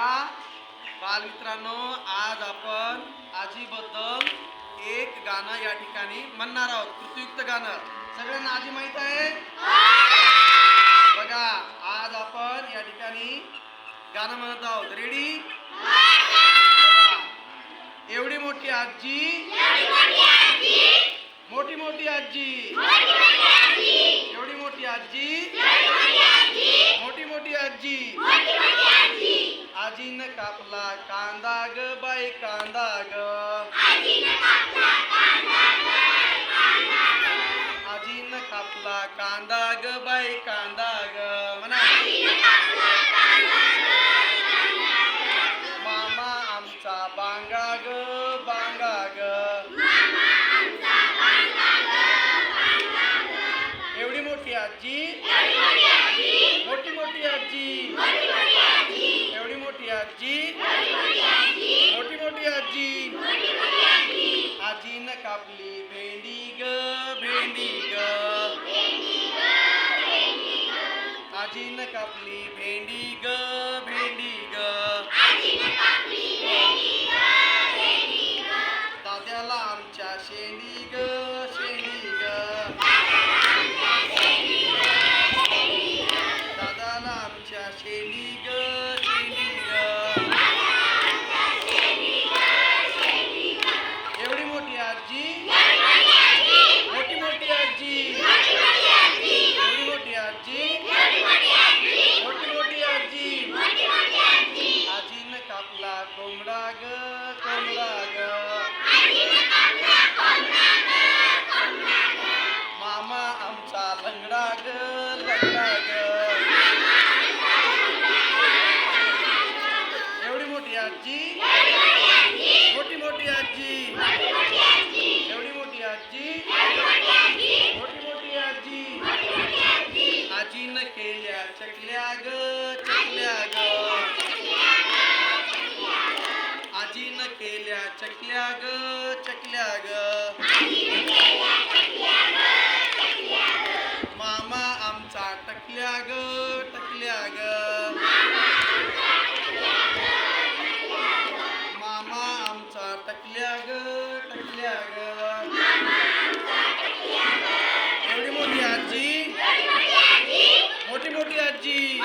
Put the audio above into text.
बघा बालमित्रांनो आज आपण आजीबद्दल एक गाणं या ठिकाणी म्हणणार आहोत. कृतयुक्त गाणं. सगळ्यांना आजी माहीत आहे? बघा आज आपण या ठिकाणी गाणं म्हणत आहोत. रेडी बघा एवढी मोठी आजी? मोठी मोठी आजी? एवढी मोठी आजी? मोठी मोठी आजी? आजीनं कापला कांदा ग बाई कांदा ग. आजीनं कापला कांदा ग बाई कांदा ग. म्हणा. मामा आमचा बांगा ग बांगा ग. एवढी मोठी आजी? मोठी मोठी आजी. आजी. मोठी मोठी आजी. आजीनं कापली भेंडी ग भेंडी ग. आजीनं कापली भेंडी ग भेंडी ग. दाद्याला आमच्या शेंडी ग. कोंबडा ग मामा आमचा लंगडा ग लंगडा ग. एवढी मोठी आजी? मोठी मोठी आजी. एवढी मोठी आजी? मोठी मोठी आजी. आजीनं केल्या चकल्या ग. चकल्या ग चकल्या ग. मामा आमचा टकल्या ग टकल्या ग. मामा आमचा टकल्या ग टकल्या ग. एवढी मोठी आजी. मोठी मोठी आजी.